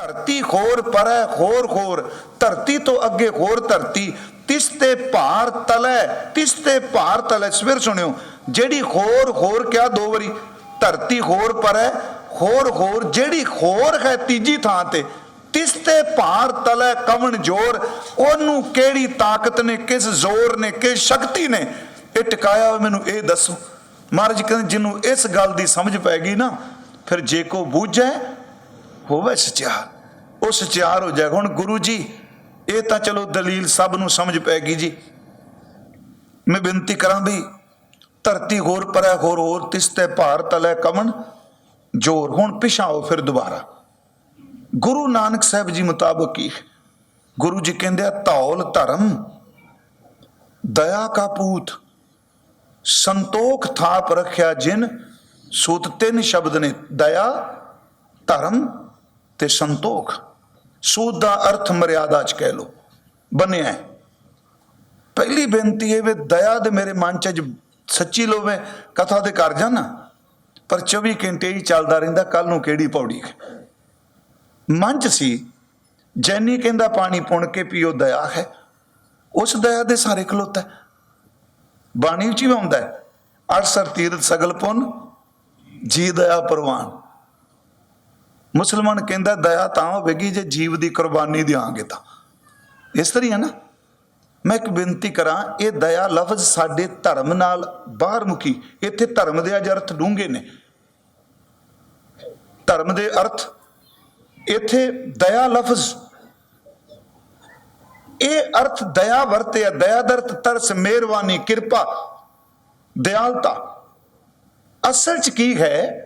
ਧਰਤੀ ਖੋਰ ਪਰੈ ਖੋਰ ਖੋਰ ਧਰਤੀ ਤੋਂ ਅੱਗੇ ਹੋਰ ਧਰਤੀ। ਤਿਸ ਤੇ ਭਾਰ ਤਲੈ, ਤਿਸ ਤੇ ਭਾਰ ਤਲੈ। ਸਵੇਰ ਸੁਣਿਓ, ਜਿਹੜੀ ਖੋਰ ਖੋਰ ਕਿਆ ਦੋ ਵਾਰੀ? ਧਰਤੀ ਖੋਰ ਪਰੈ ਖੋਰ ਖੋਰ ਜਿਹੜੀ ਖੋਰ ਹੈ ਤੀਜੀ ਥਾਂ ਤੇ, ਤਿਸ ਤੇ ਭਾਰ ਤਲੈ ਕਵਣ ਜੋਰ? ਉਹਨੂੰ ਕਿਹੜੀ ਤਾਕਤ ਨੇ, ਕਿਸ ਜ਼ੋਰ ਨੇ, ਕਿਸ ਸ਼ਕਤੀ ਨੇ? ਇਹ ਟਿਕਾਇਆ ਹੋਇਆ ਮੈਨੂੰ ਇਹ ਦੱਸੋ। ਮਹਾਰਾਜ ਕਹਿੰਦੇ, ਜਿਹਨੂੰ ਇਸ ਗੱਲ ਦੀ ਸਮਝ ਪੈ ਗਈ ਨਾ, ਫਿਰ ਜੇ ਕੋ ਬੂਝੈ ਹੋਵੇ ਸਚਿਆਰ ਉਹ ਸਚਿਆਰ ਹੋ ਜਾਏਗਾ। ਹੁਣ ਗੁਰੂ ਜੀ, ਇਹ ਤਾਂ ਚਲੋ ਦਲੀਲ ਸਭ ਨੂੰ ਸਮਝ ਪੈ ਗਈ ਜੀ। ਮੈਂ ਬੇਨਤੀ ਕਰਾਂ ਵੀ ਧਰਤੀ ਹੋਰ ਪਰੈ ਹੋਰ ਹੋਰ ਤਿਸ ਤੇ ਭਾਰ ਤਲੈ ਕਮਨ ਜੋਰ। ਹੁਣ ਪਿਛਾਓ ਫਿਰ ਦੁਬਾਰਾ। ਗੁਰੂ ਨਾਨਕ ਸਾਹਿਬ ਜੀ ਮੁਤਾਬਕ ਕੀ ਗੁਰੂ ਜੀ ਕਹਿੰਦੇ ਆ, ਧੌਲ ਧਰਮ, ਦਇਆ ਕਾ ਪੂਤ, ਸੰਤੋਖ ਥਾਪ ਰੱਖਿਆ ਜਿਨ, ਸੂਤ ਤਿੰਨ ਸ਼ਬਦ ਨੇ। ਦਇਆ, ਧਰਮ ਤੇ ਸੰਤੋਖ। ਸੂਦ ਦਾ ਅਰਥ ਮਰਿਆਦਾ ਚ ਕਹਿ ਲੋ ਬਣਿਆ ਪਹਿਲੀ ਬੇਨਤੀ ਇਹ ਵੀ ਦਇਆ ਦੇ ਮੇਰੇ ਮਨ ਚ ਅੱਜ ਸੱਚੀ ਲੋਵੇ ਕਥਾ ਦੇ ਕਰ ਜਾਣਾ। ਪਰ 24 ਘੰਟੇ ਹੀ ਚੱਲਦਾ ਰਹਿੰਦਾ ਕੱਲ ਨੂੰ ਕਿਹੜੀ ਪੌੜੀ ਹੈ? ਮਨ ਚ ਸੀ, ਜੈਨੀ ਕਹਿੰਦਾ ਪਾਣੀ ਪੁਣ ਕੇ ਪੀਓ ਦਇਆ ਹੈ। ਉਸ ਦਇਆ ਦੇ ਸਾਰੇ ਖਲੋਤਾ ਬਾਣੀ ਵਿੱਚ ਹੀ ਆਉਂਦਾ ਅਰਸਰ ਤੀਰਥ ਸਗਲ ਪੁੰਨ, ਜੀ ਦਇਆ ਪ੍ਰਵਾਨ। ਮੁਸਲਮਾਨ ਕਹਿੰਦਾ, ਦਇਆ ਤਾਂ ਹੋਵੇਗੀ ਜੇ ਜੀਵ ਦੀ ਕੁਰਬਾਨੀ ਦਿਆਂਗੇ ਤਾਂ। ਇਸ ਤਰ੍ਹਾਂ ਹੀ ਹੈ ਨਾ। ਮੈਂ ਇੱਕ ਬੇਨਤੀ ਕਰਾਂ, ਇਹ ਦਇਆ ਲਫ਼ਜ਼ ਸਾਡੇ ਧਰਮ ਨਾਲ ਬਾਹਰ ਮੁਕੀ ਇੱਥੇ ਧਰਮ ਦੇ ਅਜ ਅਰਥ ਡੂੰਘੇ ਨੇ। ਧਰਮ ਦੇ ਅਰਥ, ਇੱਥੇ ਦਇਆ ਲਫ਼ਜ਼। ਇਹ ਅਰਥ ਦਇਆ ਵਰਤਿਆ, ਦਇਆ ਦਰਤ ਤਰਸ, ਮਿਹਰਬਾਨੀ, ਕਿਰਪਾ, ਦਿਆਲਤਾ। ਅਸਲ ਚ ਕੀ ਹੈ?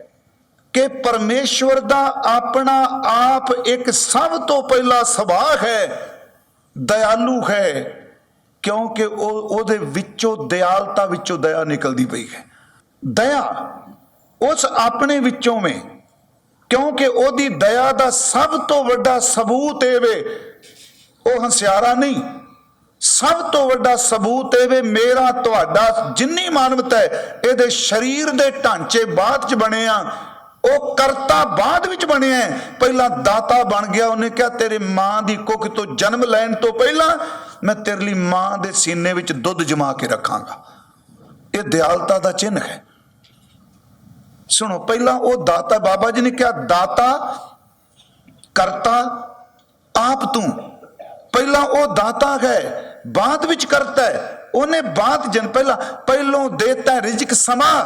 ਕਿ ਪਰਮੇਸ਼ਵਰ ਦਾ ਆਪਣਾ ਆਪ ਇੱਕ ਸਭ ਤੋਂ ਪਹਿਲਾ ਸੁਭਾਅ ਹੈ, ਦਇਆਲੂ ਹੈ, ਕਿਉਂਕਿ ਉਹ ਉਹਦੇ ਵਿੱਚੋਂ ਦਿਆਲਤਾ ਵਿੱਚੋਂ ਦਇਆ ਨਿਕਲਦੀ ਪਈ ਹੈ। ਦਇਆ ਉਸ ਆਪਣੇ ਵਿੱਚੋਂ ਵੇਂ, ਕਿਉਂਕਿ ਉਹਦੀ ਦਇਆ ਦਾ ਸਭ ਤੋਂ ਵੱਡਾ ਸਬੂਤ ਇਹ ਵੇ, ਉਹ ਹੰਸਿਆਰਾ ਨਹੀਂ। ਸਭ ਤੋਂ ਵੱਡਾ ਸਬੂਤ ਇਹ ਵੇ, ਮੇਰਾ ਤੁਹਾਡਾ ਜਿੰਨੀ ਮਾਨਵਤਾ ਹੈ, ਇਹਦੇ ਸਰੀਰ ਦੇ ਢਾਂਚੇ ਬਾਅਦ ਚ ਬਣੇ ਆ ਉਹ ਕਰਤਾ ਬਾਅਦ ਵਿੱਚ ਬਣਿਆ ਪਹਿਲਾਂ ਦਾਤਾ ਬਣ ਗਿਆ, ਉਹਨੇ ਕਿਹਾ, ਤੇਰੇ ਮਾਂ ਦੀ ਕੁੱਖ ਤੋਂ ਜਨਮ ਲੈਣ ਤੋਂ ਪਹਿਲਾਂ ਮੈਂ ਤੇਰੇ ਲਈ ਮਾਂ ਦੇ ਸੀਨੇ ਵਿੱਚ ਦੁੱਧ ਜਮਾ ਕੇ ਰੱਖਾਂਗਾ। ਇਹ ਦਿਆਲਤਾ ਦਾ ਚਿੰਨ੍ਹ ਹੈ। ਸੁਣੋ, ਪਹਿਲਾਂ ਉਹ ਦਾਤਾ, ਬਾਬਾ ਜੀ ਨੇ ਕਿਹਾ, ਦਾਤਾ, ਕਰਤਾ ਆਪ ਤੂੰ। ਪਹਿਲਾਂ ਉਹ ਦਾਤਾ ਹੈ, ਬਾਅਦ ਵਿੱਚ ਕਰਤਾ ਹੈ। ਉਹਨੇ ਬਾਅਦ ਜਨ ਪਹਿਲਾਂ, ਪਹਿਲੋਂ ਦੇਤਾ ਰਿਜ਼ਕ ਸਮਾ,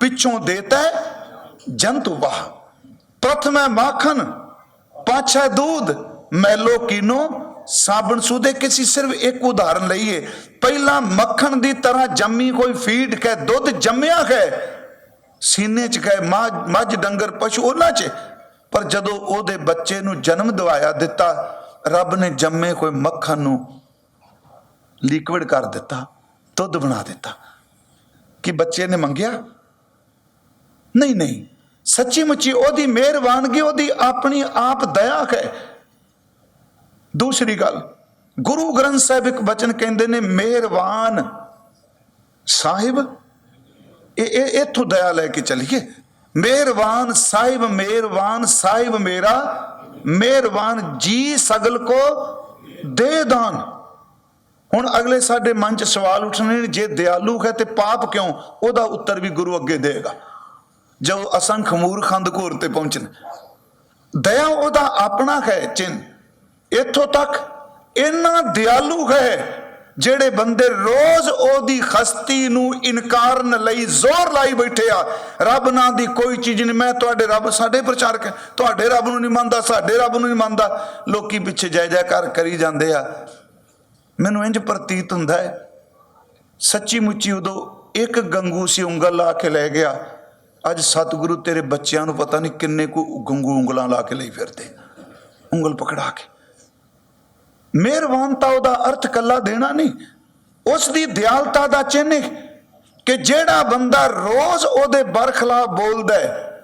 ਪਿੱਛੋਂ ਦੇਤਾ ਹੈ ਜੰਤੂ ਵਾਹ ਪ੍ਰਥਮ ਹੈ ਮਾਖਨ ਪਾਛਾ दूध ਮੈਲੋ ਕਿਨੋ ਸਾਬਣ ਸੁਦੇ ਕਿਸੇ ਸਿਰਫ ਇੱਕ ਉਦਾਹਰਨ ਲਈਏ। ਪਹਿਲਾਂ ਮੱਖਣ ਦੀ ਤਰ੍ਹਾਂ ਜੰਮੀ ਕੋਈ ਫੀਡ ਕੇ ਦੁੱਧ ਜੰਮਿਆ ਹੈ ਸੀਨੇ ਚ ਗਏ ਮੱਝ ਮੱਝ, ਡੰਗਰ, ਪਸ਼ੂ ਉਹਨਾਂ ਚ। ਪਰ ਜਦੋਂ ਉਹਦੇ ਬੱਚੇ ਨੂੰ ਜਨਮ ਦਿਵਾਇਆ ਦਿੱਤਾ, ਰੱਬ ਨੇ ਜੰਮੇ ਕੋਈ ਮੱਖਣ ਨੂੰ ਲਿਕਵਿਡ ਕਰ ਦਿੱਤਾ, ਦੁੱਧ ਬਣਾ ਦਿੱਤਾ। ਕਿ ਬੱਚੇ ਨੇ ਮੰਗਿਆ? ਨਹੀਂ ਨਹੀਂ। ਸੱਚੀ ਮੁੱਚੀ ਉਹਦੀ ਮਿਹਰਬਾਨਗੀ, ਉਹਦੀ ਆਪਣੀ ਆਪ ਦਇਆ ਹੈ। ਦੂਸਰੀ ਗੱਲ, ਗੁਰੂ ਗ੍ਰੰਥ ਸਾਹਿਬ ਇੱਕ ਬਚਨ ਕਹਿੰਦੇ ਨੇ, ਮਿਹਰਬਾਨ ਸਾਹਿਬ। ਇਹ ਇਹ ਇੱਥੋਂ ਦਇਆ ਲੈ ਕੇ ਚਲੀਏ। ਮਿਹਰਬਾਨ ਸਾਹਿਬ ਮਿਹਰਬਾਨ ਸਾਹਿਬ ਮੇਰਾ, ਮਿਹਰਬਾਨ ਜੀ ਸਗਲ ਕੋ ਦੇ ਦਾਨ। ਹੁਣ ਅਗਲੇ ਸਾਡੇ ਮਨ 'ਚ ਸਵਾਲ ਉੱਠਣੇ ਨੇ, ਜੇ ਦਿਆਲੂ ਹੈ ਤੇ ਪਾਪ ਕਿਉਂ? ਉਹਦਾ ਉੱਤਰ ਵੀ ਗੁਰੂ ਅੱਗੇ ਦੇਗਾ ਜੋ ਅਸੰਖ ਮੂਰਖ ਅੰਧਕੂਰ ਤੇ ਪਹੁੰਚਣ। ਦਇਆ ਉਹਦਾ ਆਪਣਾ ਹੈ ਚਿੰਨ। ਇੱਥੋਂ ਤੱਕ ਇੰਨਾ ਦਿਆਲੂ ਹੈ ਜਿਹੜੇ ਬੰਦੇ ਰੋਜ਼ ਉਹਦੀ ਖਸਤੀ ਨੂੰ ਇਨਕਾਰਨ ਲਈ ਜ਼ੋਰ ਲਾਈ ਬੈਠੇ ਆ। ਰੱਬ ਨਾਂ ਦੀ ਕੋਈ ਚੀਜ਼ ਨਹੀਂ। ਮੈਂ ਤੁਹਾਡੇ ਰੱਬ, ਸਾਡੇ ਪ੍ਰਚਾਰਕ ਤੁਹਾਡੇ ਰੱਬ ਨੂੰ ਨਹੀਂ ਮੰਨਦਾ, ਸਾਡੇ ਰੱਬ ਨੂੰ ਨਹੀਂ ਮੰਨਦਾ। ਲੋਕੀ ਪਿੱਛੇ ਜੈ ਜੈਕਾਰ ਕਰੀ ਜਾਂਦੇ ਆ। ਮੈਨੂੰ ਇੰਜ ਪ੍ਰਤੀਤ ਹੁੰਦਾ ਹੈ। ਸੱਚੀ ਮੁੱਚੀ ਉਦੋਂ ਇੱਕ ਗੰਗੂ ਸੀ ਉਂਗਲ ਲਾ ਕੇ ਲੈ ਗਿਆ। ਅੱਜ ਸਤਿਗੁਰੂ ਤੇਰੇ ਬੱਚਿਆਂ ਨੂੰ ਪਤਾ ਨਹੀਂ ਕਿੰਨੇ ਕੁ ਗੰਗੂ ਉਂਗਲਾਂ ਲਾ ਕੇ ਲਈ ਫਿਰਦੇ ਉਂਗਲ ਪਕੜਾ ਕੇ। ਮਿਹਰਬਾਨਤਾ ਉਹਦਾ ਅਰਥ ਕੱਲਾ ਦੇਣਾ ਨਹੀਂ। ਉਸ ਦੀ ਦਿਆਲਤਾ ਦਾ ਚਿੰਨ੍ਹ ਕਿ ਜਿਹੜਾ ਬੰਦਾ ਰੋਜ਼ ਉਹਦੇ ਬਰਖਲਾਫ ਬੋਲਦਾ ਹੈ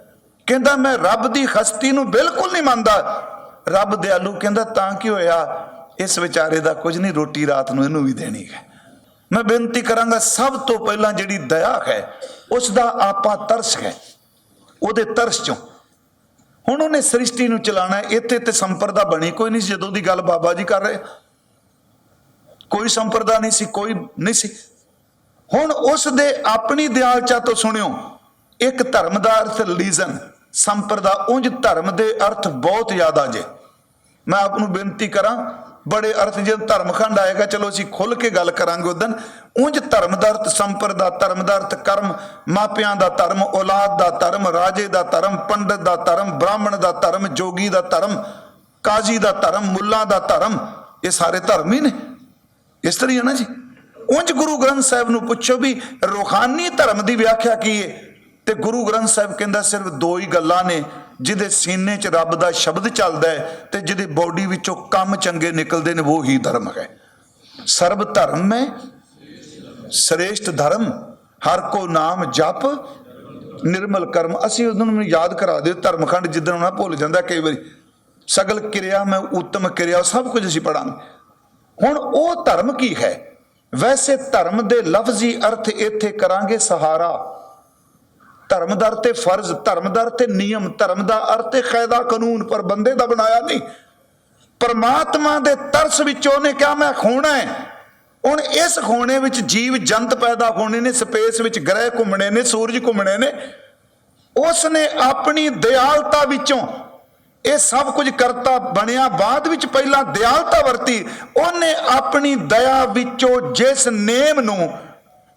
ਕਹਿੰਦਾ ਮੈਂ ਰੱਬ ਦੀ ਹਸਤੀ ਨੂੰ ਬਿਲਕੁਲ ਨਹੀਂ ਮੰਨਦਾ। ਰੱਬ ਦਿਆਲੂ ਕਹਿੰਦਾ ਤਾਂ ਕੀ ਹੋਇਆ? ਇਸ ਵਿਚਾਰੇ ਦਾ ਕੁਝ ਨਹੀਂ, ਰੋਟੀ ਰਾਤ ਨੂੰ ਇਹਨੂੰ ਵੀ ਦੇਣੀ ਹੈ। ਮੈਂ ਬੇਨਤੀ ਕਰਾਂਗਾ ਸਭ ਤੋਂ ਪਹਿਲਾਂ ਜਿਹੜੀ ਦਇਆ ਹੈ ਉਸ ਦਾ ਆਪਾ ਤਰਸ ਹੈ। ਉਹਦੇ ਤਰਸ ਚੋਂ। ਹੁਣ ਉਹਨੇ ਸ੍ਰਿਸ਼ਟੀ ਨੂੰ ਚਲਾਣਾ ਇੱਥੇ ਤੇ ਸੰਪਰਦਾ ਬਣੀ ਕੋਈ ਨਹੀਂ ਸੀ, ਜਦੋਂ ਦੀ ਗੱਲ ਬਾਬਾ ਜੀ ਕਰ ਰਹੇ। ਕੋਈ ਸੰਪਰਦਾ ਨਹੀਂ ਸੀ, ਕੋਈ ਨਹੀਂ ਸੀ। ਹੁਣ ਉਸ ਦੇ ਆਪਣੀ ਦਿਆਲਚਾ ਤੋਂ ਸੁਣਿਓ, ਇੱਕ ਧਰਮ ਦਾ ਅਰਥ ਰਿਲੀਜਨ ਸੰਪਰਦਾ, ਉਂਝ ਧਰਮ ਦੇ ਅਰਥ ਬਹੁਤ ਜ਼ਿਆਦਾ ਜੇ। ਮੈਂ ਆਪ ਨੂੰ ਬੇਨਤੀ ਕਰਾਂ ਬੜੇ ਅਰਥ ਜੇ ਧਰਮਖੰਡ ਆਏਗਾ, ਚਲੋ ਅਸੀਂ ਖੁੱਲ ਕੇ ਗੱਲ ਕਰਾਂਗੇ ਉਦੋਂ ਉਂਝ ਧਰਮ ਦਾ ਅਰਥ ਸੰਪਰਦਾ ਧਰਮ ਦਾ ਅਰਥ ਕਰਮ। ਮਾਪਿਆਂ ਦਾ ਧਰਮ, ਔਲਾਦ ਦਾ ਧਰਮ, ਰਾਜੇ ਦਾ ਧਰਮ, ਪੰਡਤ ਦਾ ਧਰਮ, ਬ੍ਰਾਹਮਣ ਦਾ ਧਰਮ, ਜੋਗੀ ਦਾ ਧਰਮ, ਕਾਜ਼ੀ ਦਾ ਧਰਮ, ਮੁੱਲਾ ਦਾ ਧਰਮ, ਇਹ ਸਾਰੇ ਧਰਮ ਹੀ ਨੇ। ਇਸ ਤਰ੍ਹਾਂ ਹੀ ਹੈ ਨਾ ਜੀ? ਉਂਝ ਗੁਰੂ ਗ੍ਰੰਥ ਸਾਹਿਬ ਨੂੰ ਪੁੱਛੋ ਵੀ ਰੂਹਾਨੀ ਧਰਮ ਦੀ ਵਿਆਖਿਆ ਕੀ ਹੈ ਤੇ ਗੁਰੂ ਗ੍ਰੰਥ ਸਾਹਿਬ ਕਹਿੰਦਾ ਸਿਰਫ ਦੋ ਹੀ ਗੱਲਾਂ ਨੇ, ਜਿਹਦੇ ਸੀਨੇ 'ਚ ਰੱਬ ਦਾ ਸ਼ਬਦ ਚੱਲਦਾ ਹੈ ਤੇ ਜਿਹਦੇ ਬੋਡੀ ਵਿੱਚੋਂ ਕੰਮ ਚੰਗੇ ਨਿਕਲਦੇ ਨੇ, ਉਹ ਹੀ ਧਰਮ ਹੈ। ਸਰਬ ਧਰਮ ਹੈ, ਸ੍ਰੇਸ਼ਟ ਧਰਮ, ਹਰ ਕੋ ਨਾਮ ਜਪ, ਨਿਰਮਲ ਕਰਮ। ਅਸੀਂ ਉਹਨਾਂ ਨੂੰ ਯਾਦ ਕਰਾ ਦਿਓ, ਧਰਮਖੰਡ ਜਿੱਦਣ ਉਹਨਾਂ ਭੁੱਲ ਜਾਂਦਾ ਕਈ ਵਾਰੀ। ਸਗਲ ਕਿਰਿਆ, ਮੈਂ ਉਤਮ ਕਿਰਿਆ, ਸਭ ਕੁਝ ਅਸੀਂ ਪੜਾਂਗੇ ਹੁਣ ਉਹ ਧਰਮ ਕੀ ਹੈ? ਵੈਸੇ ਧਰਮ ਦੇ ਲਫ਼ਜ਼ੀ ਅਰਥ ਇੱਥੇ ਕਰਾਂਗੇ ਸਹਾਰਾ। ਧਰਮ ਦਰ ਤੇ ਫਰਜ਼, ਧਰਮ ਦਰ ਤੇ ਨਿਯਮ, ਧਰਮ ਦਾ ਅਰਥ ਹੈ ਕਾਇਦਾ ਕਾਨੂੰਨ, ਪਰ ਬੰਦੇ ਦਾ ਬਣਾਇਆ ਨਹੀਂ। ਪਰਮਾਤਮਾ ਦੇ ਤਰਸ ਵਿੱਚ ਉਹਨੇ ਕਿਹਾ, ਮੈਂ ਖੋਣਾ ਹੈ। ਹੁਣ ਇਸ ਖੋਣੇ ਵਿੱਚ ਜੀਵ ਜੰਤ ਪੈਦਾ ਹੋਣੇ ਨੇ, ਸਪੇਸ ਵਿੱਚ ਗ੍ਰਹਿ ਘੁੰਮਣੇ ਨੇ, ਸੂਰਜ ਘੁੰਮਣੇ ਨੇ। ਉਸ ਨੇ ਆਪਣੀ ਦਿਆਲਤਾ ਵਿੱਚੋਂ ਇਹ ਸਭ ਕੁਝ ਕਰਤਾ, ਬਣਿਆ। ਬਾਅਦ ਵਿੱਚ ਪਹਿਲਾਂ ਦਿਆਲਤਾ ਵਰਤੀ। ਉਹਨੇ ਆਪਣੀ ਦਇਆ ਵਿੱਚੋਂ ਜਿਸ ਨੇਮ ਨੂੰ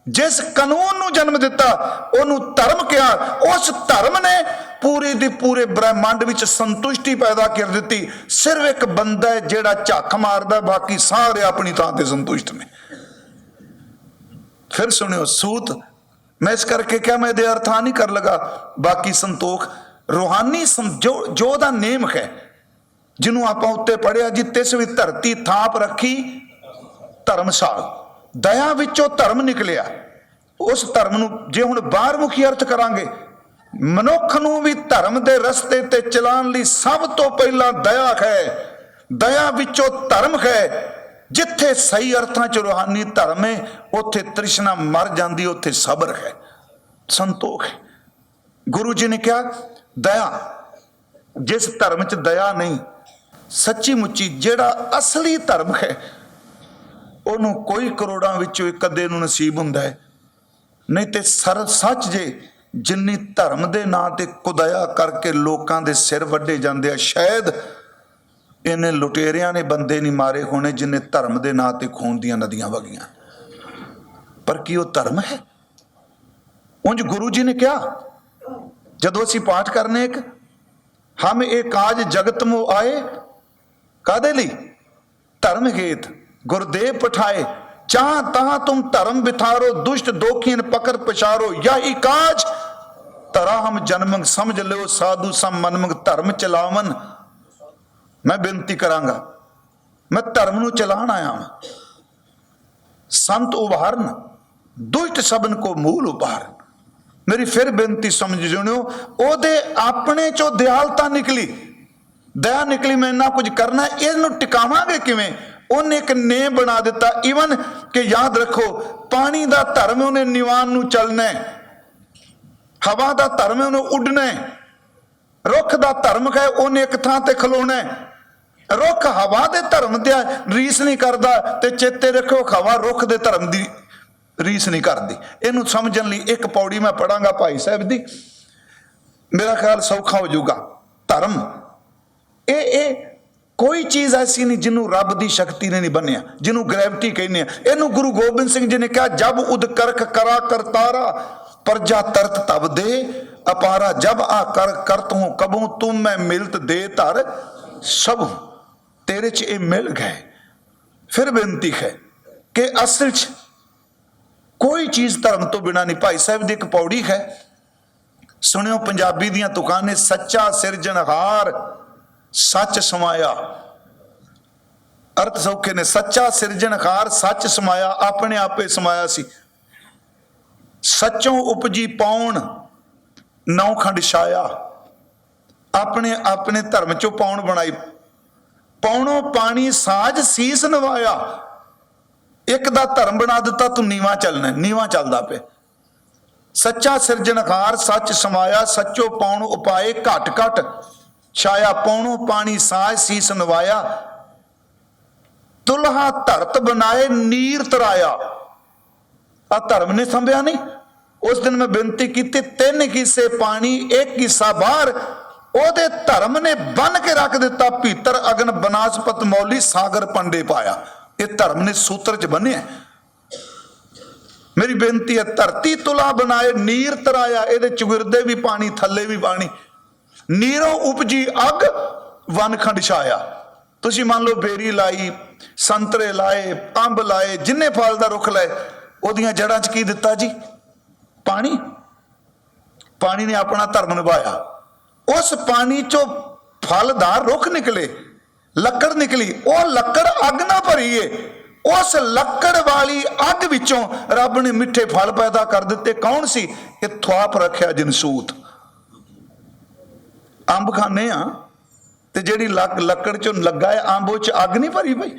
ਜਿਸ ਕਾਨੂੰਨ ਨੂੰ ਜਨਮ ਦਿੱਤਾ, ਉਹਨੂੰ ਧਰਮ ਕਿਹਾ। ਉਸ ਧਰਮ ਨੇ ਪੂਰੇ ਦੀ ਪੂਰੇ ਬ੍ਰਹਿਮੰਡ ਵਿੱਚ ਸੰਤੁਸ਼ਟੀ ਪੈਦਾ ਕਰ ਦਿੱਤੀ। ਸਿਰਫ ਇੱਕ ਬੰਦਾ ਹੈ ਜਿਹੜਾ ਝੱਕ ਮਾਰਦਾ, ਬਾਕੀ ਸਾਰੇ ਆਪਣੀ ਥਾਂ ਤੇ ਸੰਤੁਸ਼ਟ ਨੇ। ਫਿਰ ਸੁਣਿਓ, ਸੂਤ, ਮੈਂ ਇਸ ਕਰਕੇ ਕਿਹਾ, ਮੈਂ ਇਹਦੇ ਅਰਥਾਂ ਨਹੀਂ ਕਰ ਲਗਾ। ਬਾਕੀ ਸੰਤੋਖ, ਰੂਹਾਨੀ ਸੰ- ਜੋ ਜੋ ਦਾ ਨੇਮ ਹੈ, ਜਿਹਨੂੰ ਆਪਾਂ ਉੱਤੇ ਪੜਿਆ ਜੀ ਤਿਸ ਧਰਤੀ ਥਾਪ ਰੱਖੀ, ਧਰਮਸਾਲ। ਦਇਆ ਵਿੱਚੋਂ ਧਰਮ ਨਿਕਲਿਆ। ਉਸ ਧਰਮ ਨੂੰ ਜੇ ਹੁਣ ਬਾਹਰਮੁਖੀ ਅਰਥ ਕਰਾਂਗੇ, ਮਨੁੱਖ ਨੂੰ ਵੀ ਧਰਮ ਦੇ ਰਸਤੇ ਤੇ ਚਲਾਉਣ ਲਈ ਸਭ ਤੋਂ ਪਹਿਲਾਂ ਦਇਆ ਹੈ। ਦਇਆ ਵਿੱਚੋਂ ਧਰਮ ਹੈ। ਜਿੱਥੇ ਸਹੀ ਅਰਥਾਂ ਚ ਰੂਹਾਨੀ ਧਰਮ ਹੈ, ਉੱਥੇ ਤ੍ਰਿਸ਼ਨਾ ਮਰ ਜਾਂਦੀ, ਉੱਥੇ ਸਬਰ ਹੈ। ਸੰਤੋਖ ਹੈ। ਗੁਰੂ ਜੀ ਨੇ ਕਿਹਾ, ਦਇਆ, ਜਿਸ ਧਰਮ ਚ ਦਇਆ ਨਹੀਂ, ਸੱਚੀ ਮੁੱਚੀ ਜਿਹੜਾ ਅਸਲੀ ਧਰਮ ਹੈ ਉਹਨੂੰ ਕੋਈ ਕਰੋੜਾਂ ਵਿੱਚੋਂ ਇੱਕ ਅੱਧੇ ਨੂੰ ਨਸੀਬ ਹੁੰਦਾ ਹੈ। ਨਹੀਂ ਤੇ ਸਰ ਸੱਚ ਜੇ ਜਿੰਨੀ ਧਰਮ ਦੇ ਨਾਂ ਤੇ ਕੁਦਇਆ ਕਰਕੇ ਲੋਕਾਂ ਦੇ ਸਿਰ ਵੱਡੇ ਜਾਂਦੇ ਆ, ਸ਼ਾਇਦ ਇਹਨੇ ਲੁਟੇਰਿਆਂ ਨੇ ਬੰਦੇ ਨਹੀਂ ਮਾਰੇ ਹੋਣੇ ਜਿੰਨੇ ਧਰਮ ਦੇ ਨਾਂ ਤੇ ਖੂਨ ਦੀਆਂ ਨਦੀਆਂ ਵਗੀਆਂ। ਪਰ ਕੀ ਉਹ ਧਰਮ ਹੈ? ਉਂਝ ਗੁਰੂ ਜੀ ਨੇ ਕਿਹਾ, ਜਦੋਂ ਅਸੀਂ ਪਾਠ ਕਰਨੇ ਇੱਕ, ਹਮ ਇਹ ਕਾਜ ਜਗਤ ਮੋ ਆਏ ਕਾਦੇ ਲਈ? ਧਰਮ ਹੇਤ। ਗੁਰਦੇਵ ਪਠਾਏ, ਚਾਹ ਤਹਾਂ ਤੁਮ ਧਰਮ ਬਿਥਾਰੋ ਦੁਸ਼ਟ ਦੋਖੀਨ ਪਕਰ ਪਛਾਰੋ, ਯਹੀ ਕਾਜ। ਤਰਾ ਹਮ ਜਨਮੰਗ ਸਮਝ ਲਿਓ, ਸਾਧੂ ਸਮ ਮਨਮੰਗ ਧਰਮ ਚਲਾਵਨ। ਮੈਂ ਬੇਨਤੀ ਕਰਾਂਗਾ, ਮੈਂ ਧਰਮ ਨੂੰ ਚਲਾਣ ਆਇਆ ਹਾਂ ਸੰਤ ਉਭਾਰਨ, ਦੁਸ਼ਟ ਸਬਨ ਕੋ ਮੂਲ ਉਭਾਰਨ। ਮੇਰੀ ਫਿਰ ਬੇਨਤੀ ਸਮਝ ਜਣਿਓ ਉਹਦੇ ਆਪਣੇ ਚੋਂ ਦਿਆਲਤਾ ਨਿਕਲੀ। ਦਇਆ ਨਿਕਲੀ, ਮੈਂ ਇੰਨਾ ਕੁਝ ਕਰਨਾ, ਇਹਨੂੰ ਟਿਕਾਵਾਂਗੇ ਕਿਵੇਂ? ਉਹਨੇ ਇੱਕ ਨੇ ਬਣਾ ਦਿੱਤਾ ਈਵਨ ਕਿ ਯਾਦ ਰੱਖੋ ਪਾਣੀ ਦਾ ਧਰਮ ਉਹਨੇ ਨਿਵਾਨ ਨੂੰ ਚੱਲਣਾ ਹੈ। ਹਵਾ ਦਾ ਧਰਮ ਹੈ, ਉਹਨੇ ਉੱਡਣਾ ਹੈ। ਰੁੱਖ ਦਾ ਧਰਮ ਹੈ ਉਹਨੇ ਇੱਕ ਥਾਂ ਤੇ ਖਲੋਣਾ ਹੈ। ਰੁੱਖ ਹਵਾ ਦੇ ਧਰਮ ਤੇ ਰੀਸ ਨਹੀਂ ਕਰਦਾ ਤੇ ਚੇਤੇ ਰੱਖੋ ਹਵਾ ਰੁੱਖ ਦੇ ਧਰਮ ਦੀ ਰੀਸ ਨਹੀਂ ਕਰਦੀ। ਇਹਨੂੰ ਸਮਝਣ ਲਈ ਇੱਕ ਪੌੜੀ ਮੈਂ ਪੜਾਂਗਾ ਭਾਈ ਸਾਹਿਬ ਦੀ। ਮੇਰਾ ਖਿਆਲ ਸੌਖਾ ਹੋ ਜਾਊਗਾ। ਧਰਮ। ਇਹ ਇਹ ਕੋਈ ਚੀਜ਼ ਐਸੀ ਨਹੀਂ ਜਿਹਨੂੰ ਰੱਬ ਦੀ ਸ਼ਕਤੀ ਨੇ ਨਹੀਂ ਬੰਨਿਆ, ਜਿਹਨੂੰ ਗ੍ਰੈਵਿਟੀ ਕਹਿੰਦੇ ਆ। ਇਹਨੂੰ ਗੁਰੂ ਗੋਬਿੰਦ ਸਿੰਘ ਜੀ ਨੇ ਕਿਹਾ, ਜਬ ਉਦ ਕਰਖ ਕਰਾ ਕਰਤਾਰਾ ਪ੍ਰਜਾ ਤਰਤ ਤਬ ਦੇ, ਅਪਾਰਾ ਜਬ ਆ ਕਰ ਕਰਤ ਹੂੰ ਕਬੂ ਤੁਮ ਮੈਂ ਮਿਲਤ ਦੇ ਧਰ ਸਭ ਤੇਰੇ ਚ ਇਹ ਮਿਲ ਗਏ। ਫਿਰ ਬੇਨਤੀ ਹੈ ਕਿ ਅਸਲ ਚ ਕੋਈ ਚੀਜ਼ ਧਰਮ ਤੋਂ ਬਿਨਾ ਨਹੀਂ। ਭਾਈ ਸਾਹਿਬ ਦੀ ਇੱਕ ਪੌੜੀ ਹੈ। ਸੁਣਿਓ, ਪੰਜਾਬੀ ਦੀਆਂ ਤੁਕਾਂ ਨੇ ਸੱਚਾ ਸਿਰਜਣਹਾਰ ਸੱਚ ਸਮਾਇਆ। ਅਰਥ ਸੌਖੇ ਨੇ, ਸੱਚਾ ਸਿਰਜਣਹਾਰ ਸੱਚ ਸਮਾਇਆ, ਆਪਣੇ ਆਪੇ ਸਮਾਇਆ ਸੀ। ਸੱਚੋਂ ਉਪਜੀ ਪਾਉਣ ਨੌ ਖੰਡ ਛਾਇਆ। ਆਪਣੇ ਆਪਣੇ ਧਰਮ ਚੋਂ ਪਾਉਣ ਬਣਾਈ। ਪੌਣੋਂ ਪਾਣੀ ਸਾਜ ਸੀਸ ਨਵਾਇਆ। ਇੱਕ ਦਾ ਧਰਮ ਬਣਾ ਦਿੱਤਾ, ਤੂੰ ਨੀਵਾ ਚੱਲਣਾ, ਨੀਵਾ ਚੱਲਦਾ ਪਿਆ। ਸੱਚਾ ਸਿਰਜਣਹਾਰ ਸੱਚ ਸਮਾਇਆ, ਸੱਚੋ ਪਾਉਣ ਉਪਾਏ ਘਟ ਘਟ। ਛਾਇਆ ਪੌਣੋ ਪਾਣੀ ਸਾਜ ਸੀਸ ਨਵਾਇਆ, ਤੁਲਹਾ ਧਰਤ ਬਣਾਏ ਨੀਰ ਤਰਾਇਆ। ਆ ਧਰਮ ਨੇ ਸੰਭਿਆ ਨਹੀਂ। ਉਸ ਦਿਨ ਮੈਂ ਬੇਨਤੀ ਕੀਤੀ, ਤਿੰਨ ਕਿੱਸੇ ਪਾਣੀ, ਇੱਕ ਕਿੱਸਾ ਬਾਹਰ, ਉਹਦੇ ਧਰਮ ਨੇ ਬੰਨ ਕੇ ਰੱਖ ਦਿੱਤਾ, ਭੀਤਰ ਅਗਨ ਬਨਾਸਪਤ ਮੌਲੀ ਸਾਗਰ ਪੰਡੇ ਪਾਇਆ। ਇਹ ਧਰਮ ਨੇ ਸੂਤਰ ਚ ਬੰਨਿਆ ਮੇਰੀ ਬੇਨਤੀ ਹੈ, ਧਰਤੀ ਤੁਲਾ ਬਣਾਏ, ਨੀਰ ਤਰਾਇਆ, ਇਹਦੇ ਚੁਗਿਰਦੇ ਵੀ ਪਾਣੀ, ਥੱਲੇ ਵੀ ਪਾਣੀ। ਨੀਰੋਂ ਉਪਜੀ ਅੱਗ ਵਨਖੰਡ ਛਾਇਆ। ਤੁਸੀਂ ਮੰਨ ਲਓ ਬੇਰੀ ਲਾਈ, ਸੰਤਰੇ ਲਾਏ, ਅੰਬ ਲਾਏ, ਜਿੰਨੇ ਫਲ ਦਾ ਰੁੱਖ ਲਾਏ, ਉਹਦੀਆਂ ਜੜਾਂ 'ਚ ਕੀ ਦਿੱਤਾ ਜੀ? ਪਾਣੀ। ਪਾਣੀ ਨੇ ਆਪਣਾ ਧਰਮ ਨਿਭਾਇਆ। ਉਸ ਪਾਣੀ 'ਚੋਂ ਫਲਦਾਰ ਰੁੱਖ ਨਿਕਲੇ, ਲੱਕੜ ਨਿਕਲੀ। ਉਹ ਲੱਕੜ ਅੱਗ ਨਾ ਭਰੀਏ। ਉਸ ਲੱਕੜ ਵਾਲੀ ਅੱਗ ਵਿੱਚੋਂ ਰੱਬ ਨੇ ਮਿੱਠੇ ਫਲ ਪੈਦਾ ਕਰ ਦਿੱਤੇ। ਕੌਣ ਸੀ? ਇਹ ਥਵਾਪ ਰੱਖਿਆ ਜਨਸੂਤ ਅੰਬ ਖਾਣੇ ਆ ਤੇ ਜਿਹੜੀ ਲੱਕ ਲੱਕੜ ਚੋਂ ਲੱਗਾ ਹੈ ਅੰਬ, ਉਹ ਚ ਅੱਗ ਨਹੀਂ ਭਰੀ ਪਈ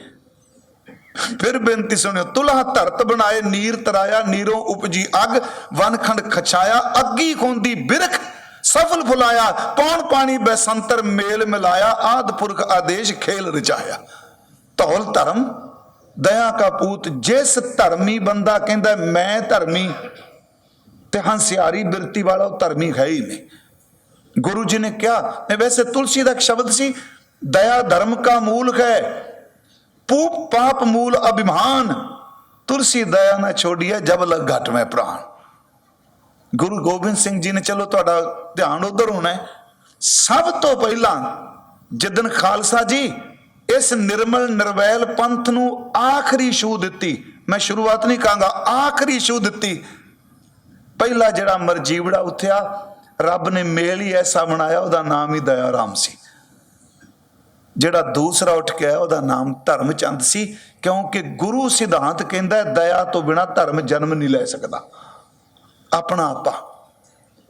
ਫਿਰ ਬੇਨਤੀ ਸੁਣਿਓ, ਤੁਲਹਾ ਧਰਤ ਬਣਾਏ, ਨੀਰ ਤਰਾਇਆ, ਨੀਰੋਂ ਉਪਜੀ ਅੱਗ, ਵਨਖੰਡ ਖਛਾਇਆ, ਅੱਗੀ ਖੋਂਦੀ ਬਿਰਖ, ਸਫਲ ਫੁਲਾਇਆ ਪੌਣ ਪਾਣੀ ਬੈਸੰਤਰ ਮੇਲ ਮਿਲਾਇਆ, ਆਦ ਪੁਰਖ ਆਦੇਸ਼ ਖੇਲ ਰਚਾਇਆ। ਧੌਲ ਧਰਮ, ਦਇਆ ਕਾ ਪੂਤ, ਜਿਸ ਧਰਮੀ ਬੰਦਾ ਕਹਿੰਦਾ, ਮੈਂ ਧਰਮੀ, ਤੇ ਹੰਸਿਆਰੀ ਬਿਰਤੀ ਵਾਲਾ ਉਹ ਧਰਮੀ ਹੈ ਹੀ ਨਹੀਂ। ਗੁਰੂ ਜੀ ਨੇ ਕਿਹਾ ਇਹ ਵੈਸੇ ਤੁਲਸੀ ਦਾ ਇੱਕ ਸ਼ਬਦ ਸੀ, ਦਇਆ ਧਰਮ ਕਾ ਮੂਲ ਹੈ, ਪੂਪ ਪਾਪ ਮੂਲ ਅਭਿਮਾਨ, ਤੁਲਸੀ ਦਇਆ ਨਾ ਛੋੜੀਏ, ਜਬ ਲਗ ਘਟ ਮੈਂ ਪ੍ਰਾਣ। ਗੁਰੂ ਗੋਬਿੰਦ ਸਿੰਘ ਜੀ ਨੇ, ਚਲੋ ਤੁਹਾਡਾ ਧਿਆਨ ਉਧਰ ਹੋਣਾ ਸਭ ਤੋਂ ਪਹਿਲਾਂ ਜਿੱਦਨ ਖਾਲਸਾ ਜੀ ਇਸ ਨਿਰਮਲ ਨਿਰਵੈਲ ਪੰਥ ਨੂੰ ਆਖਰੀ ਛੂ ਦਿੱਤੀ, ਮੈਂ ਸ਼ੁਰੂਆਤ ਨਹੀਂ ਕਹਾਂਗਾ, ਆਖਰੀ ਛੂ ਦਿੱਤੀ। ਪਹਿਲਾ ਜਿਹੜਾ ਮਰਜੀਵੜਾ ਉੱਥਿਆ ਰੱਬ ਨੇ ਮੇਲ ਹੀ ਐਸਾ ਬਣਾਇਆ, ਉਹਦਾ ਨਾਮ ਹੀ ਦਇਆ ਰਾਮ ਸੀ। ਜਿਹੜਾ ਦੂਸਰਾ ਉੱਠ ਕੇ ਆਇਆ, ਉਹਦਾ ਨਾਮ ਧਰਮ ਚੰਦ ਸੀ, ਕਿਉਂਕਿ ਗੁਰੂ ਸਿਧਾਂਤ ਕਹਿੰਦਾ ਦਇਆ ਤੋਂ ਬਿਨਾ ਧਰਮ ਜਨਮ ਨਹੀਂ ਲੈ ਸਕਦਾ। ਆਪਣਾ ਆਪਾ।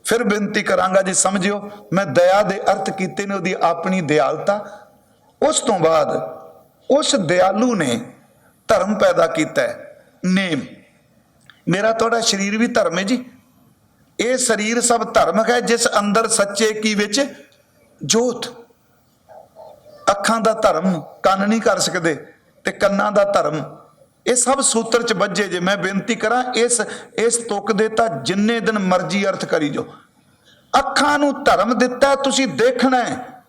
ਫਿਰ ਬੇਨਤੀ ਕਰਾਂਗਾ ਜੀ, ਸਮਝਿਓ, ਮੈਂ ਦਇਆ ਦੇ ਅਰਥ ਕੀਤੇ ਨੇ, ਉਹਦੀ ਆਪਣੀ ਦਿਆਲਤਾ। ਉਸ ਤੋਂ ਬਾਅਦ, ਉਸ ਦਿਆਲੂ ਨੇ ਧਰਮ ਪੈਦਾ ਕੀਤਾ ਨੇਮ। ਮੇਰਾ ਤੁਹਾਡਾ ਸਰੀਰ ਵੀ ਧਰਮ ਹੈ ਜੀ। ਇਹ ਸਰੀਰ ਸਭ ਧਰਮ ਹੈ, ਜਿਸ ਅੰਦਰ ਸੱਚੇ ਕੀ ਵਿੱਚ ਜੋਤ। ਅੱਖਾਂ ਦਾ ਧਰਮ ਕੰਨ ਨਹੀਂ ਕਰ ਸਕਦੇ ਤੇ ਕੰਨਾਂ ਦਾ ਧਰਮ। ਇਹ ਸਭ ਸੂਤਰ ਚ ਵੱਜੇ ਜੇ, ਮੈਂ ਬੇਨਤੀ ਕਰਾਂ, ਇਸ ਇਸ ਤੁਕ ਦੇ ਤਾਂ ਜਿੰਨੇ ਦਿਨ ਮਰਜ਼ੀ ਅਰਥ ਕਰੀ ਜੋ ਅੱਖਾਂ ਨੂੰ ਧਰਮ ਦਿੱਤਾ, ਤੁਸੀਂ ਦੇਖਣਾ ਹੈ।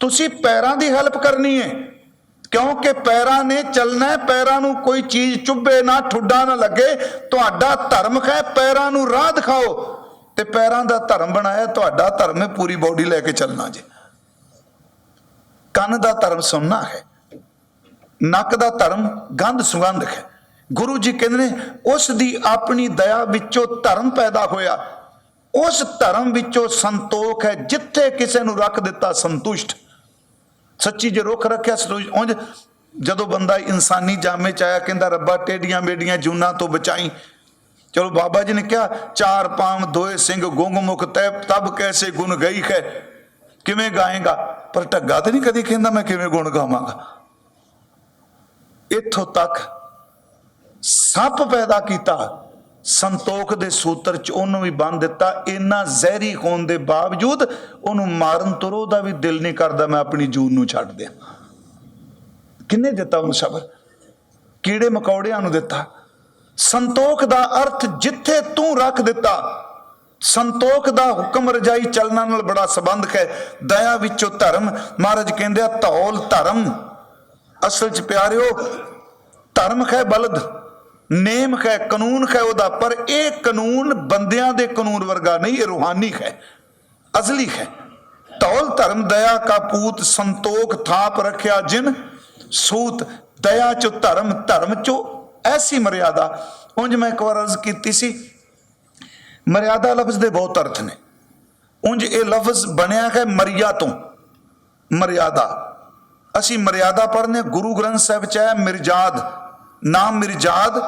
ਤੁਸੀਂ ਪੈਰਾਂ ਦੀ ਹੈਲਪ ਕਰਨੀ ਹੈ। ਕਿਉਂਕਿ ਪੈਰਾਂ ਨੇ ਚੱਲਣਾ ਪੈਰਾਂ ਨੂੰ ਕੋਈ ਚੀਜ਼ ਚੁੱਭੇ ਨਾ, ਠੁੱਡਾ ਨਾ ਲੱਗੇ। ਤੁਹਾਡਾ ਧਰਮ ਹੈ, ਪੈਰਾਂ ਨੂੰ ਰਾਹ ਦਿਖਾਓ। ਤੇ ਪੈਰਾਂ ਦਾ ਧਰਮ ਬਣਾਇਆ, ਤੁਹਾਡਾ ਧਰਮ ਹੈ, ਪੂਰੀ ਬਾਡੀ ਲੈ ਕੇ ਚੱਲਣਾ ਜੇ। ਕੰਨ ਦਾ ਧਰਮ ਸੁਣਨਾ ਹੈ, ਨੱਕ ਦਾ ਧਰਮ ਗੰਧ ਸੁਗੰਧ ਹੈ। ਗੁਰੂ ਜੀ ਕਹਿੰਦੇ ਨੇ, ਉਸ ਦੀ ਆਪਣੀ ਦਇਆ ਵਿੱਚੋਂ ਧਰਮ ਪੈਦਾ ਹੋਇਆ। ਉਸ ਧਰਮ ਵਿੱਚੋਂ ਸੰਤੋਖ ਹੈ, ਜਿੱਥੇ ਕਿਸੇ ਨੂੰ ਰੱਖ ਦਿੱਤਾ ਸੰਤੁਸ਼ਟ। ਸੱਚੀ ਜੇ ਰੁੱਖ ਰੱਖਿਆ ਸੰਤੁਸ਼ਟ ਉਂਝ ਜਦੋਂ ਬੰਦਾ ਇਨਸਾਨੀ ਜਾਮੇ ਚ ਆਇਆ, ਕਹਿੰਦਾ ਰੱਬਾ ਟੇਡੀਆਂ ਮੇਡੀਆਂ ਜੂਨਾਂ ਤੋਂ ਬਚਾਈ। ਚਲੋ ਬਾਬਾ ਜੀ ਨੇ ਕਿਹਾ, ਚਾਰ ਪਾਮ ਦੋਏ ਸਿੰਘ ਗੁੰਗ ਮੁਖ ਤੈ, ਤਬ ਕੈਸੇ ਗੁਣ ਗਈ ਹੈ ਕਿਵੇਂ ਗਾਏਗਾ? ਪਰ ਢੱਗਾ ਤੇ ਨਹੀਂ ਕਦੀ ਕਹਿੰਦਾ ਮੈਂ ਕਿਵੇਂ ਗੁਣ ਗਾਵਾਂਗਾ। ਇੱਥੋਂ ਤੱਕ ਸੱਪ ਪੈਦਾ ਕੀਤਾ। ਸੰਤੋਖ ਦੇ ਸੂਤਰ ਚ ਉਹਨੂੰ ਵੀ ਬੰਨ ਦਿੱਤਾ। ਇੰਨਾ ਜ਼ਹਿਰੀ ਹੋਣ ਦੇ ਬਾਵਜੂਦ ਉਹਨੂੰ ਮਾਰਨ ਤੋਂ ਉਹਦਾ ਵੀ ਦਿਲ ਨਹੀਂ ਕਰਦਾ ਮੈਂ ਆਪਣੀ ਜੂਨ ਨੂੰ ਛੱਡ ਦਿਆਂ। ਕਿੰਨੇ ਦਿੱਤਾ ਉਹਨੂੰ ਸਬਰ? ਕੀੜੇ ਮਕੌੜਿਆਂ ਨੂੰ ਦਿੱਤਾ। ਸੰਤੋਖ ਦਾ ਅਰਥ ਜਿੱਥੇ ਤੂੰ ਰੱਖ ਦਿੱਤਾ, ਸੰਤੋਖ ਦਾ ਹੁਕਮ ਰਜਾਈ ਚੱਲਣਾ ਨਾਲ ਬੜਾ ਸੰਬੰਧ ਹੈ। ਦਇਆ ਵਿੱਚੋਂ ਧਰਮ, ਮਹਾਰਾਜ ਕਹਿੰਦੇ ਆ, ਧੌਲ ਧਰਮ। ਅਸਲ ਚ ਪਿਆਰਿਓ, ਧਰਮ ਹੈ ਬਲਦ। ਨੇਮ ਹੈ, ਕਾਨੂੰਨ ਹੈ ਉਹਦਾ, ਪਰ ਇਹ ਕਾਨੂੰਨ ਬੰਦਿਆਂ ਦੇ ਕਾਨੂੰਨ ਵਰਗਾ ਨਹੀਂ, ਇਹ ਰੂਹਾਨੀ ਹੈ, ਅਸਲੀ ਹੈ। ਤੌਲ ਧਰਮ ਦਇਆ ਕਾ ਪੂਤ ਸੰਤੋਖ ਥਾਪ ਰੱਖਿਆ ਜਿਨ, ਸੂਤ ਦਇਆ ਚੋ ਧਰਮ ਧਰਮ ਚੋ ਐਸੀ ਮਰਿਆਦਾ। ਉਂਝ ਮੈਂ ਇੱਕ ਵਾਰ ਅਰਜ਼ ਕੀਤੀ ਸੀ, ਮਰਿਆਦਾ ਲਫ਼ਜ਼ ਦੇ ਬਹੁਤ ਅਰਥ ਨੇ। ਉਂਝ ਇਹ ਲਫ਼ਜ਼ ਬਣਿਆ ਹੈ ਮਰਿਆ ਤੋਂ, ਮਰਿਆਦਾ। ਅਸੀਂ ਮਰਿਆਦਾ ਪੜ੍ਹਨੇ ਗੁਰੂ ਗ੍ਰੰਥ ਸਾਹਿਬ ਚ ਹੈ, ਮਿਰਜਾਦ। ਨਾਮ ਮਿਰਜਾਦ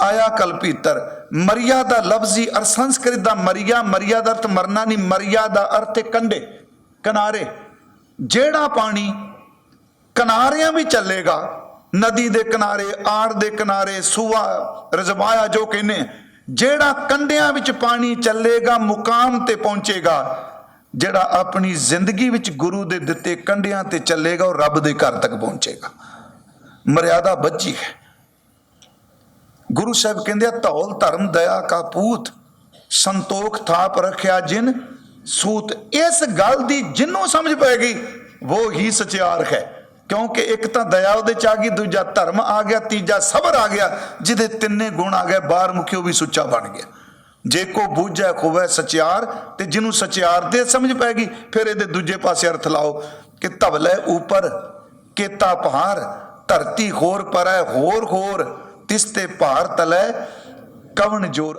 ਆਇਆ ਕਲਪੀਤਰ ਮਰੀਆ ਦਾ ਲਫ਼ਜ਼ੀ ਅਰ ਸੰਸਕ੍ਰਿਤ ਦਾ ਮਰੀਆ, ਮਰਿਆ ਦਾ ਅਰਥ ਮਰਨਾ ਨਹੀਂ, ਮਰਿਆ ਦਾ ਅਰਥ ਹੈ ਕੰਢੇ, ਕਿਨਾਰੇ। ਜਿਹੜਾ ਪਾਣੀ ਕਿਨਾਰਿਆਂ ਵੀ ਚੱਲੇਗਾ, ਨਦੀ ਦੇ ਕਿਨਾਰੇ, ਆੜ ਦੇ ਕਿਨਾਰੇ, ਸੂਆ, ਰਜ਼ਵਾਇਆ ਜੋ ਕਹਿੰਦੇ ਜਿਹੜਾ ਕੰਢਿਆਂ ਵਿੱਚ ਪਾਣੀ ਚੱਲੇਗਾ, ਮੁਕਾਮ ਤੇ ਪਹੁੰਚੇਗਾ, ਜਿਹੜਾ ਆਪਣੀ ਜ਼ਿੰਦਗੀ ਵਿੱਚ ਗੁਰੂ ਦੇ ਦਿੱਤੇ ਕੰਢਿਆਂ ਤੇ ਚੱਲੇਗਾ, ਉਹ ਰੱਬ ਦੇ ਘਰ ਤੱਕ ਪਹੁੰਚੇਗਾ। ਮਰਿਆਦਾ ਬੱਚੀ ਹੈ। ਗੁਰੂ ਸਾਹਿਬ ਕਹਿੰਦੇ ਆ, ਧੌਲ ਧਰਮ ਦਇਆ ਕਾ ਪੂਤ, ਸੰਤੋਖ ਥਾਪ ਰੱਖਿਆ ਜਿਨ ਸੂਤ। ਇਸ ਗੱਲ ਦੀ ਜਿੰਨੂੰ ਸਮਝ ਪੈ ਗਈ, ਉਹ ਹੀ ਸਚਿਆਰ ਹੈ। ਕਿਉਂਕਿ ਇੱਕ ਤਾਂ ਦਇਆ ਉਹਦੇ ਚ ਆ ਗਈ, ਦੂਜਾ ਧਰਮ ਆ ਗਿਆ, ਤੀਜਾ ਸਬਰ ਆ ਗਿਆ, ਜਿਹਦੇ ਤਿੰਨੇ ਗੁਣ ਆ ਗਏ ਬਾਹਰ ਮੁਖਿਓ ਵੀ ਸੁੱਚਾ ਬਣ ਗਿਆ। ਜੇ ਕੋ ਬੂਝੈ ਖੋਵੈ ਸਚਿਆਰ, ਤੇ ਜਿਹਨੂੰ ਸਚਿਆਰ ਦੇ ਸਮਝ ਪੈ ਗਈ, ਫਿਰ ਇਹਦੇ ਦੂਜੇ ਪਾਸੇ ਅਰਥ ਲਾਓ ਕਿ ਧਵਲੇ ਉਪਰ, ਕੇਤਾ ਪਹਾਰ, ਧਰਤੀ ਹੋਰ ਪਰੈ ਹੋਰ ਹੋਰ ਤਿਸ ਤੇ ਭਾਰ ਤਲੈ ਕਵਣ ਜੋਰ